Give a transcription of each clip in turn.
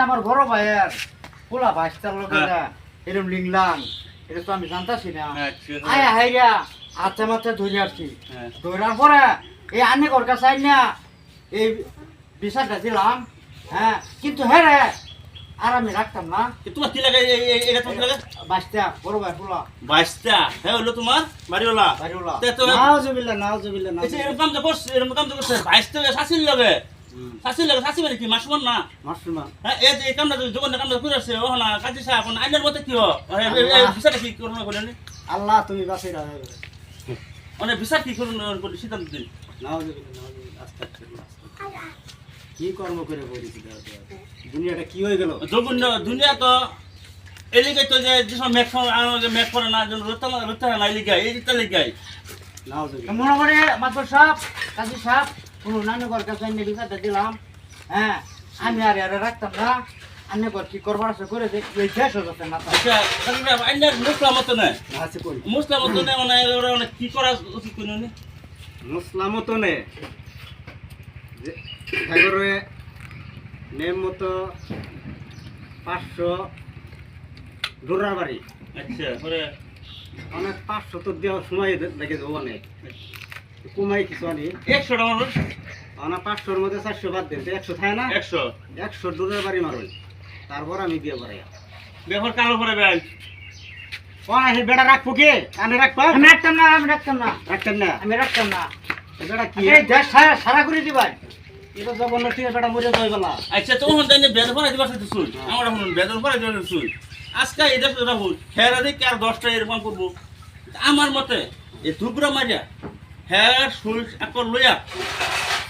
যে আমার বড় ভাইয়ের পোলা বাইশটার লোক হ্যাঁ। এরকম লিংলাম এটা তো আমি জানতাছি না। আয় হাইরা হাতে মাথে ধরে আসছি। হ্যাঁ। ধরার পরে এই আনে ঘর কাছে আইন না এই বিচারটা দিলাম হ্যাঁ কিন্তু হ্যাঁ রে আর আমি রাখতাম না। তোমার কি লাগে? এই- এই- এটা তোমার লাগে? বাইশটা বড় ভাই পোলা। বাইশটা হ্যাঁ হলো তোমার বাড়িওয়ালা। বাড়িওয়ালা। তে তো- নাউজুবিল্লাহ নাউজুবিল্লাহ এই এরকম কাম তো করছে এরকম কাম তো করছে বাইশটা শাসির লাগে। শাসির লাগে শাসি মানে কি? মাসুমান না? মুসলমান হ্যাঁ এই যে এই কামটা যদি করে আসছে ও না কাজী সাহেব এখন আইনের মতে কি কি করুন করেন আল্লাহ তুমি বাঁচাই রাখো বিচার কি করুন করে সিদ্ধান্ত দিন। নাউজুবিল্লাহ নাউজুবিল্লাহ আস্তাগফিরুল্লাহ আস্তাগফিরুল্লাহ। কি কর্ম করে দুনিয়াটা কি হয়ে গেল? যোগুন দুনিয়া তো এলিগাই তো যে যেসব মেঘ মেঘ করে না রোতা রোতা না এলিগাই এই লিগাই মনে করে মাতর সাহেব কাজী সাহেব। কোনো নানু ঘর কাছে এনে বিচারটা দিলাম। হ্যাঁ আমি আর এর রাখতাম না। আন্য ঘর কি করবার আছে করে দে এই শেষ হয়ে যাচ্ছে না। আচ্ছা কাজী সাহেব আইনের মুসলাম মতো নেই। আছে কই? মুসলাম মতো নেই মানে ওরা মানে কি করা উচিত কোনো নেই? মুসলাম তো নে সাগরে নেম মতো পাঁচশো ডোরার বাড়ি আচ্ছা পরে? অনেক পাঁচশো তো দেওয়ার সময় দেখে দেবো অনেক। কমাই কিছু আনি একশো টাকা মানুষ। অনেক পাঁচশোর মধ্যে চারশো বাদ দেন একশো থাকে না? একশো। একশো ডোরার বাড়ি মারুন। তারপর আমি বিয়ে করাই। ব্যবহার কালো করে বেটা রাখব কি? আমি রাখব? আমি রাখতাম না আমি রাখতাম না। রাখতাম না? আমি রাখতাম না। বেটা কি? এই দেশ সারা সারা করে দিবাই। এটা জগন্ন ঠিক বেটা মরে যাই বলা। আচ্ছা তো দিবার সাথে শুন আমার দিবার আজকে রাহুল দিকে আর দশটা এরকম করব। আমার মতে এই দুপুরা মারিয়া হ্যাঁ সুই একর লইয়া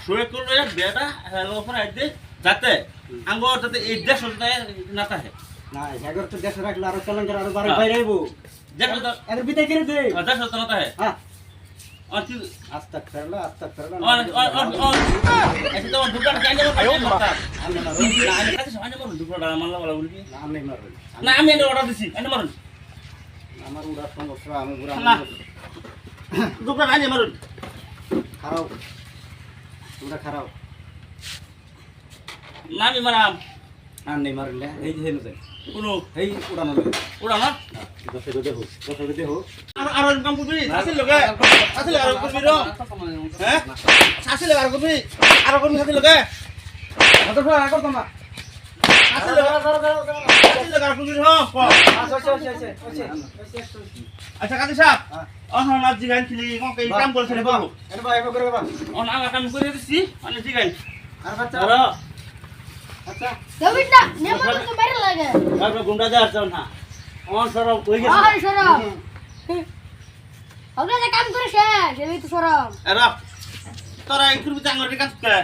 সুই একর লইয়া বেটা হ্যাঁ ফরাই দিয়ে যাতে। আঙ্গ যাতে এই দেশ না থাকে না জাগর তো দেশ রাখলে আরও চলন করে আরও বারে বাইরে আইবো দেশ তো এদের বিদায় করে দে। দেশ তো না থাকে হ্যাঁ আচ্ছা আমি অর্ডার দিছি। আমার উড়া সমস্যা আমি। দুপুরা কাইলে মারুন। খারাপ উড়া খারাপ না আমি মারাম। আর নেই মারলে এই যে হেন কোনো। এই উড়ানো লাগে ওরা না দশে গদে হোক দশে গদে হোক। আর আর ইনকাম করবি আসলে লগে আসলে আর করবি র হ্যাঁ? আসলে আর করবি আর করবি আসলে লগে কত টাকা রাখো তোমার আসলে আসলে আর করবি র আচ্ছা। কাদি সাহেব অহ না জিগান খিলি কোন কাম করছ রে বাবু এটা ভাই করে বা অন কাম করে দিছি মানে জিগান আর বাচ্চা? আচ্ছা তো লাগে। আর গুন্ডা যা যাও না অন সরব কই গেছে? আরে সরম ওগুলা যে কাম করে শেষ এই তো সরম আর তোরা এই করবি আঙ্গুর কাজ কে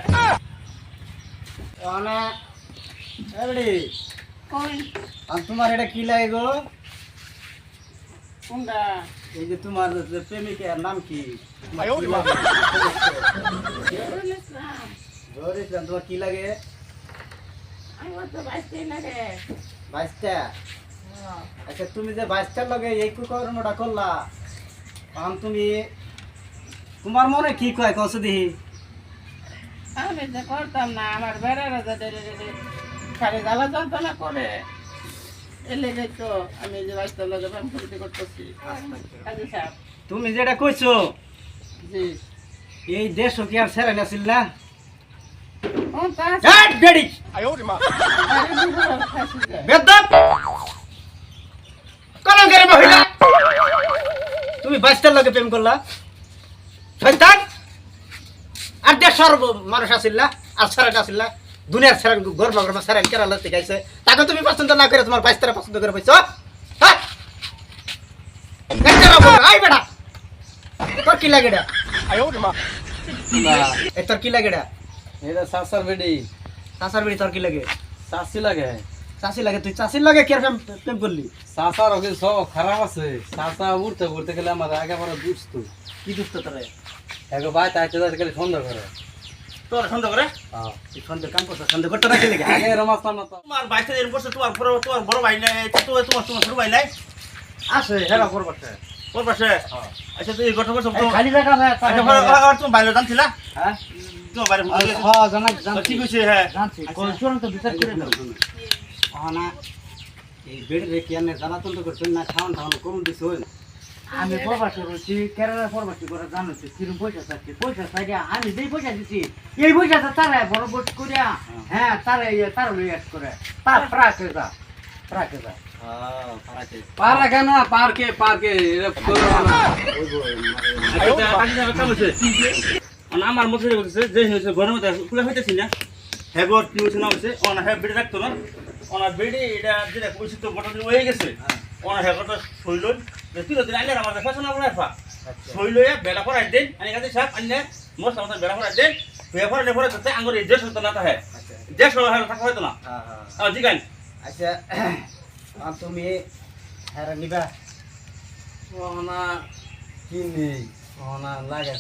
মানে এবারে কোন আর তোমার এটা কি লাগে গো? কোনটা এই যে তোমার যে প্রেমিকের নাম কি? তোমার কি লাগে? বাইশটা? আচ্ছা তুমি যে বাইশটার লগে এই কর্মটা করলা তখন তুমি তোমার মনে কি কয় কস দিহি আমি যে করতাম না আমার বেড়ারা যে খালি জ্বালা যন্ত্রণা করে। তো আমি যে বাস্তব লাগে প্রেম করতে করতেছি। তুমি যেটা কইছো জি। এই দেশ কি আর সেরা নাছিল না? তুমি বাইশটার লগে প্রেম করলা? আর দেশের মানুষ আসিল না আর সেরা আসিল না দুনিয়ার সেরা গর্ব গর্ব সেরা কেরালা শিখাইছে তাকে তুমি পছন্দ না করে তোমার বাইশটারা পছন্দ করে পাইছো হ্যাঁ? আই বেটা। তোর কি লাগে এ তোর কি লাগে এটা? সাসার বেডি চাষার বেড়ি তোর কি লাগে? চাষি লাগে। চাষি লাগে। তুই চাষির লাগে কি প্রেম করলি? চাষার ওকে সব খারাপ আছে। চাষা উঠতে উঠতে গেলে আমার কি দুষ্ট তোরে? একে বাই তাইতে গেলে সন্দেহ করে। তোর সন্দেহ করে? হ্যাঁ। সন্দেহ কাম করছিস সন্দেহ করতে রাখি লেগে আগে রমাস্তাম না তো। তোমার বাইশটা এরকম করছে তোমার বড় তোমার বড় ভাই নাই তোমার তোমার তোমার ছোট ভাই নাই? আছে হেরা করবার ওর পাশে আচ্ছা তুই করছ তোমার খালি জায়গা ভাই আচ্ছা তুমি বাইরে জানছিলা হ্যাঁ। তোমার বাইরে হ্যাঁ জানা জানছি ঠিক আছে হ্যাঁ। জানছি কোন চূড়ান্ত বিচার করে দাও না এই বেড়ে রেখে আনে জ্বালাতন তো করছেন না খাওয়ান খাওয়ান কম দিছেন। আমি প্রবাসী করছি কেরালা প্রবাসী করে জানোছি কিরম পয়সা চাচ্ছি পয়সা চাইয়া আমি যেই পয়সা দিচ্ছি এই পয়সাটা তারা বড় বড় করিয়া হ্যাঁ তারা ইয়ে তারা লই আস করে। তার প্রাকে যা প্রাকে যা। হ্যাঁ পারাকে না। মানে আমার মধ্যে বলতেছে যে হয়েছে ঘরের মধ্যে খুলে হইতেছি না। হ্যাঁ কি হয়েছে না হয়েছে? ওনা হ্যাঁ বেড়ে রাখতো না। ওনার বেড়ে এটা যেটা কইছি তো গোটা হয়ে গেছে। ওনার হ্যাঁ ঘরটা শৈল তিন দিন আইলে আমার কাছে না বলে ফা দেন আমি কাছে সাপ আনলে মশলা মতো বেড়া পড়াই দেন বেড়া পড়াই পড়াই তো আঙ্গুর এই দেশ না হ্যাঁ দেশ হ্যাঁ থাকা হয়তো না। হ্যাঁ আচ্ছা তুমি হ্যাঁ নিবা। ওনা কি নেই? লাগে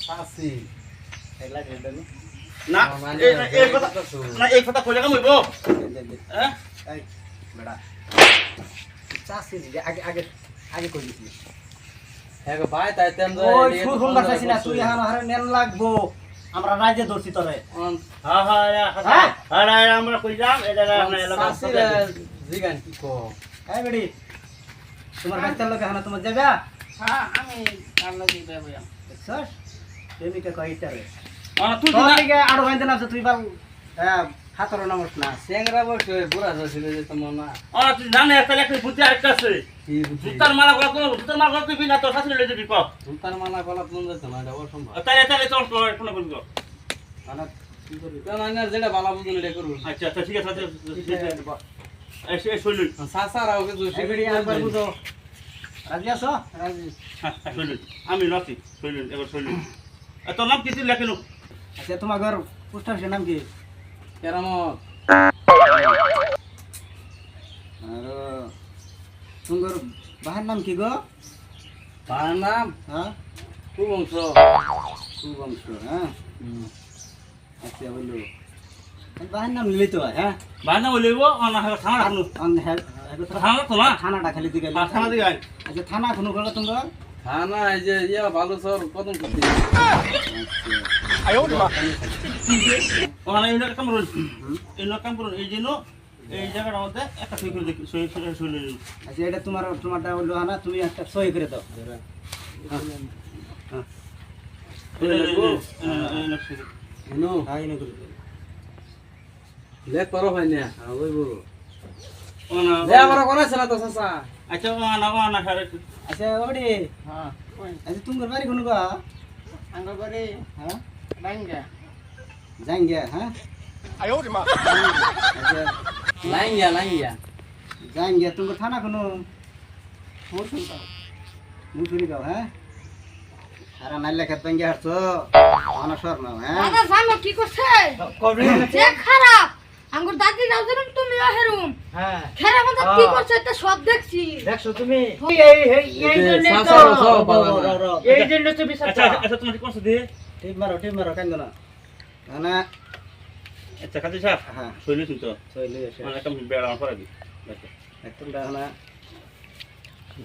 এই লাগে না এই- কথা না এই কথা কইলে কেমন হইব? হ্যাঁ? বেড়া। চাষি আগে আগে আগে কই দিছিস? হ্যাঁ গো ভাই তাই তেম ওই সুর ফোন চাইছি না তুই হান হারে নেন লাগবো। আমরা রাজ্যে ধরছি তোরে। হ্যাঁ? হ্যাঁ হ্যাঁ হ্যাঁ আমরা কইলাম এটা আমরা এলাকা জিগান কি কো? এই বেড়ি তোমার বাচ্চার লোকে হানা তোমার যাবে? হ্যাঁ আমি তার লগে যাব দেখছস? প্রেমিকা কইতা রে? আ তুই তোর না লিগে আড়ো বাইন্দে না তুই বাল। হ্যাঁ হাতর নামস না চেংরা বসে বুড়া যাচ্ছিল যে তোমার না আ তুই জানে একটা একটা বুদ্ধি আরেকটা আছে। জুতার মালা গলা কোন জুতার মালা গলা তুই না তোর শাশুড়ি লই দিবি ক সুলতান মালা কলা তুন যেত না এটা অসম্ভব। তাই তাই তোর কোন কোন কোন মানে কি করবি? কেন না যেটা বালা বুঝুন এটা করুন আচ্ছা আচ্ছা ঠিক আছে আচ্ছা এই শৈলুন সাসারাও কিছু এই বেড়ি একবার বুঝো। রাজি আছো? রাজি। শৈলুন আমি লসি শৈলুন এবার শৈলুন তোর নাম কি? তুই লেখেন আচ্ছা তোমার ঘর পোস্ট অফিসের নাম কি? কেরামত। আর। তোমার বাহার নাম কি গো? তার নাম? হ্যাঁ। কুবংশ সুবংশ হ্যাঁ? আচ্ছা বলল বাহার নাম নিলেই তো হয়, হ্যাঁ? বানা বলিব না থানা হ্যাঁ থানা থানাটা খালি দিকে থানা দিকে আচ্ছা থানা কোনো গেল তোমার? থানা এই যে ইয়া ভালো সর কদম করতে ওখানে এই কাম করুন এই কাম করুন এই জন্য এই জায়গাটার মধ্যে একটা সই করে দেখি সই সই সই লই আচ্ছা এটা তোমার তোমারটা হলো হানা তুমি একটা সই করে দাও। হ্যাঁ করে। লেখ পারো হয় না ওই বউ ওনা লে আমার কোন আছে না তো সাসা আচ্ছা ওনা ওনা সারে আচ্ছা ওরে হ্যাঁ। আচ্ছা তোমার বাড়ি কোনো গা? আঙ্গ করে হ্যাঁ? ডাঙ্গা জাঙ্গিয়া হ্যাঁ? আচ্ছা। লাইঙ্গা লাইঙ্গা। জাঙ্গিয়া তোমার থানা কোনো? মুসুল তো মুসুরি গাও হ্যাঁ? আর নাইলে খেত ভাঙ্গি হারছো অনসর নাও হ্যাঁ? দাদা জানো কি করছে? কবে? খারাপ। আঙ্গুর দাদি যাও যেরকম তুমি হেরুম। হ্যাঁ। খেরা মতো কি করছে এটা সব দেখছি। দেখছ তুমি? এই এই এই জন্য তো। না। এই জন্য তো বিচার আচ্ছা আচ্ছা তোমার কোন দিয়ে। ঠিক মারো ঠিক মারো কেন না। না। আচ্ছা কাজে সাহেব হ্যাঁ। সই লই তো লই এসে মানে একটা বেড়া আমার দি একদম ডানা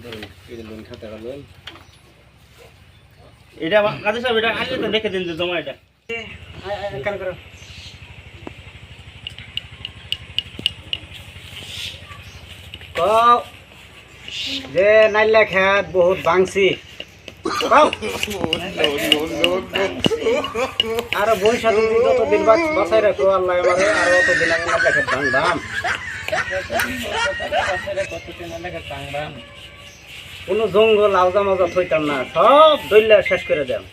ধরুন এই লোন খাতে গেলেন এটা কাজে সাহেব এটা আগে তো রেখে দিন যে জমা এটা। কেন করো। কও যে নাইলে খেত বহুত ভাঙছি। আর বৈশা তুমি দিন বাঁচাই রাখো, আল্লাহ এবারে জঙ্গল আওজা মাজা থইতাম না, সব দইলে শেষ করে দেন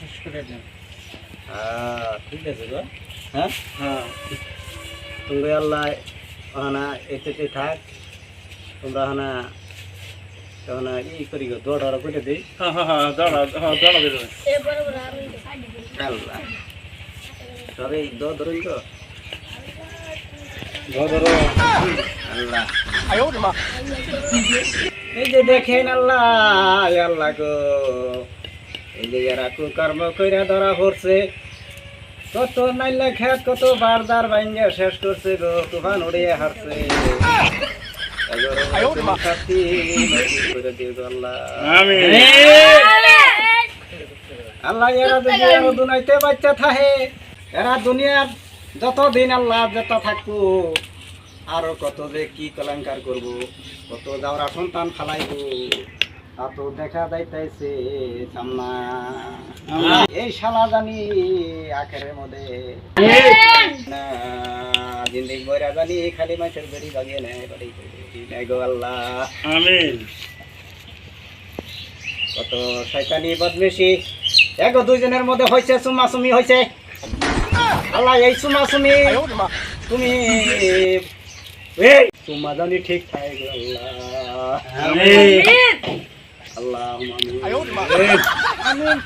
শেষ হ্যাঁ ঠিক আছে গো। হ্যাঁ? হ্যাঁ। তুমি আল্লাহ হানা এতে থাক। তোমরা হানা হানা ই করি গো দৌড় আর করে দিই। আল্লাহ। সরে দো ধরুন তো। এই যে দেখেন আল্লাহ আল্লাহ গো। এই যে এরা কর্ম কইরা ধরা পড়ছে। কত নাইলে খেত কত বারদার ভাঙ্গে শেষ করছে গো তুফান উড়িয়ে হারছে। আল্লাহ। এরা যদি আরও দুনাইতে বাচ্চা থাহে এরা দুনিয়ার যতদিন আল্লাহ যেটা থাকব আরও কত যে কি কলঙ্কার করব কত যাওয়ার সন্তান ফালাইব। তা তো দেখা যাইতেছে সামনা। এই শালা জানি আখেরের মধ্যে। জিন্দিগি বইরা জানি খালি মাছের বেড়ি বাগিয়ে নেয় বাড়ি নেয় গো আল্লাহ। আমিন। কত শয়তানি বদমেশি। এক দুইজনের মধ্যে হয়েছে সুমাসুমি হয়েছে আল্লাহ এই সুমাসুমি তুমি এই। সুমা জানি ঠিক থাকে আল্লাহ। আমিন। আল্লাহ আমিন আমিন